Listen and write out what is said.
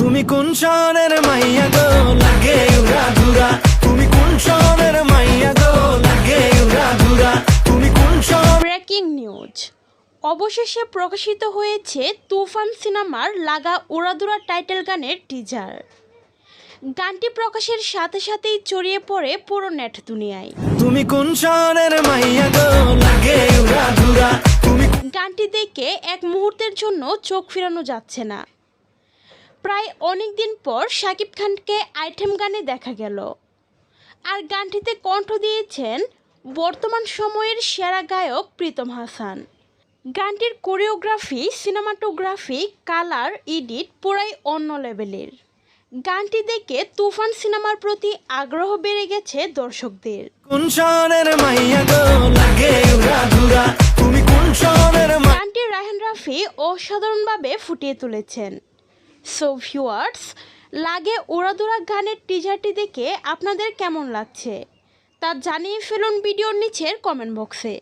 তুমি কোন শহরের মাইয়া গো? লাগে উড়া ধুরা। তুমি কোন শহরের মাইয়া গো? লাগে উড়া ধুরা। তুমি কোন শহর ব্রেকিং নিউজ। অবশেষে প্রকাশিত হয়েছে তুফান সিনেমার লাগা উড়াদুরা টাইটেল গানের টিজার গানটি প্রকাশের সাথে সাথেই ছড়িয়ে পড়ে পুরো নেট দুনিয়ায়। তুমি কোন শহরের মাইয়া গো? লাগে উড়া ধুরা। তুমি গানটি দেখে এক মুহূর্তের জন্য চোখ ফিরানো যাচ্ছে না। প্রায় অনেক দিন পর শাকিব খানকে আইটেম গানে দেখা গেল। আর গানটিতে কণ্ঠ দিয়েছেন বর্তমান সময়ের সেরা গায়ক প্রীতম হাসান। গানটির কোরিওগ্রাফি সিনেমাটোগ্রাফি কালার এডিট পুরাই অন্য লেভেলের। গানটি দেখে তুফান সিনেমার প্রতি আগ্রহ বেড়ে গেছে দর্শকদের। গানটি রায়হান রাফি অসাধারণভাবে ফুটিয়ে তুলেছেন। সো ভিউয়ার্স লাগে উড়াদুরা গানের টিজারটি দেখে আপনাদের কেমন লাগছে? তা জানিয়ে ফেলুন ভিডিওর নিচের কমেন্ট বক্সে